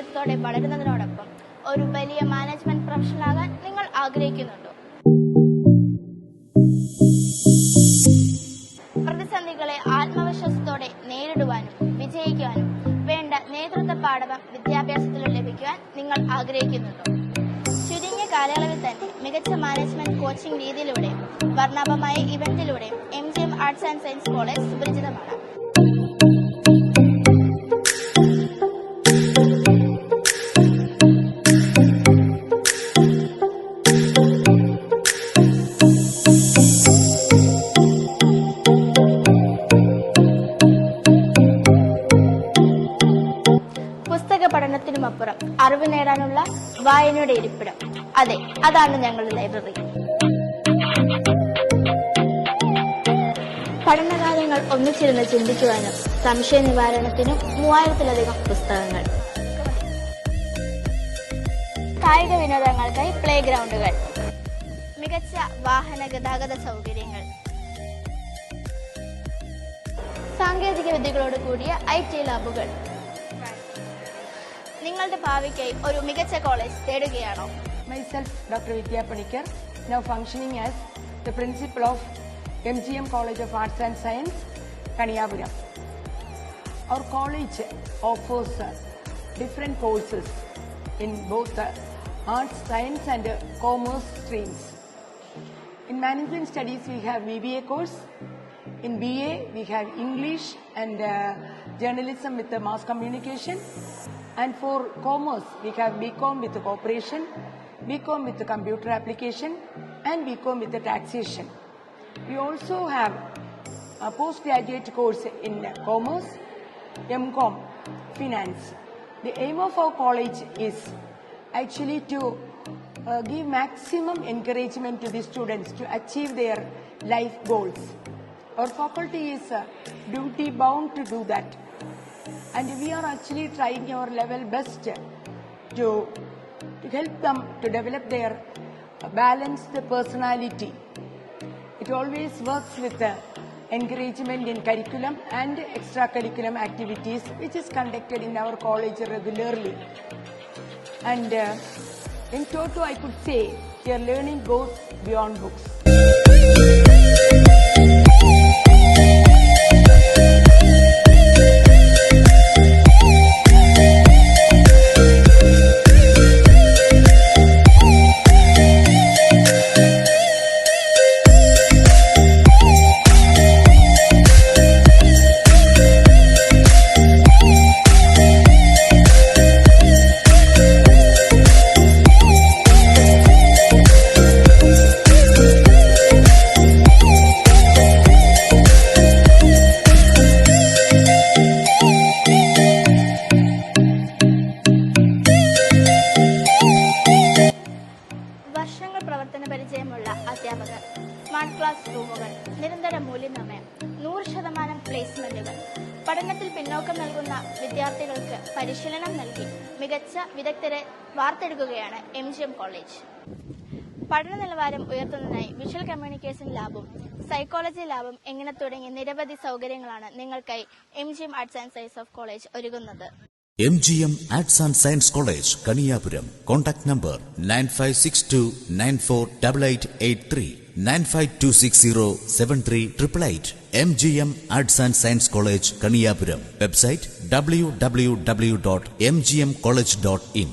വ്യക്തിത്വത്തോടെ വളരുന്നതിനോടൊപ്പം ഒരു വലിയ മാനേജ്മെന്റ് പ്രൊഫഷണലാകാൻ നിങ്ങൾ ആഗ്രഹിക്കുന്നുണ്ടോ? പ്രതിസന്ധികളെ ആത്മവിശ്വാസത്തോടെ നേരിടുവാനും വിജയിക്കുവാനും വേണ്ട നേതൃത്വ പാഠവം വിദ്യാഭ്യാസത്തിൽ ലഭിക്കുവാൻ നിങ്ങൾ ആഗ്രഹിക്കുന്നുണ്ടോ? ചുരുങ്ങിയ കാലയളവിൽ തന്നെ മികച്ച മാനേജ്മെന്റ് കോച്ചിംഗ് രീതിയിലൂടെയും വർണാഭമായ ഇവന്റിലൂടെയും M G M arts and science college സുപരിചിതമാണ്. പുസ്തക പഠനത്തിനുമപ്പുറം അറിവ് നേടാനുള്ള വായനയുടെ ഇരിപ്പിടം. അതെ അതാണ് ഞങ്ങളുടെ ലൈബ്രറി. പഠനകാലങ്ങൾ ഒന്നിച്ചിരുന്ന് ചിന്തിക്കുവാനും സംശയ നിവാരണത്തിനും മൂവായിരത്തിലധികം പുസ്തകങ്ങൾ. കായിക വിനോദങ്ങൾക്കായി പ്ലേ ഗ്രൗണ്ടുകൾ മികച്ച വാഹന ഗതാഗത സൗകര്യങ്ങൾ. സാങ്കേതിക വിദ്യകളോട് കൂടിയ ഐ ടി ലാബുകൾ. നിങ്ങളുടെ ഭാവിക്കായി ഒരു മികച്ച college തേടുകയാണോ? Myself doctor Vidya Panicker now functioning as the principal of M G M college of arts and science Kaniyapuram our college offers different courses in both arts science and commerce streams in management studies we have we B A course in B A we have English and journalism with mass communication And for commerce, we have BCom with the cooperation, BCom with the computer application, and BCom with the taxation. We also have a postgraduate course in commerce, MCom, finance. The aim of our college is actually to uh, give maximum encouragement to the students to achieve their life goals. Our faculty is uh, duty bound to do that. And we are actually trying our level best to, to help them to develop their balanced personality. It always works with encouragement in curriculum and extracurriculum activities which is conducted in our college regularly. And uh, in total, I could say your learning goes beyond books. നൂറ് ശതമാനം പ്ലേസ്മെന്റുകൾ പഠനത്തിൽ പിന്നോക്കം നൽകുന്ന വിദ്യാർത്ഥികൾക്ക് പരിശീലനം നൽകി മികച്ച വിദഗ്ധരെ വാർത്തെടുക്കുകയാണ് എം ജി എം കോളേജ് പഠന നിലവാരം ഉയർത്തുന്നതിനായി വിഷ്വൽ കമ്മ്യൂണിക്കേഷൻ ലാബും സൈക്കോളജി ലാബും എങ്ങനെ തുടങ്ങി നിരവധി സൗകര്യങ്ങളാണ് നിങ്ങൾക്കായി M G M arts and science of college ഒരുങ്ങുന്നത്. M G M arts and science college Kaniyapuram contact number nine five six two nine four double eight eight three nine five two six zero seven three triple eight M G M arts and science college Kaniyapuram website W W W dot M G M college dot in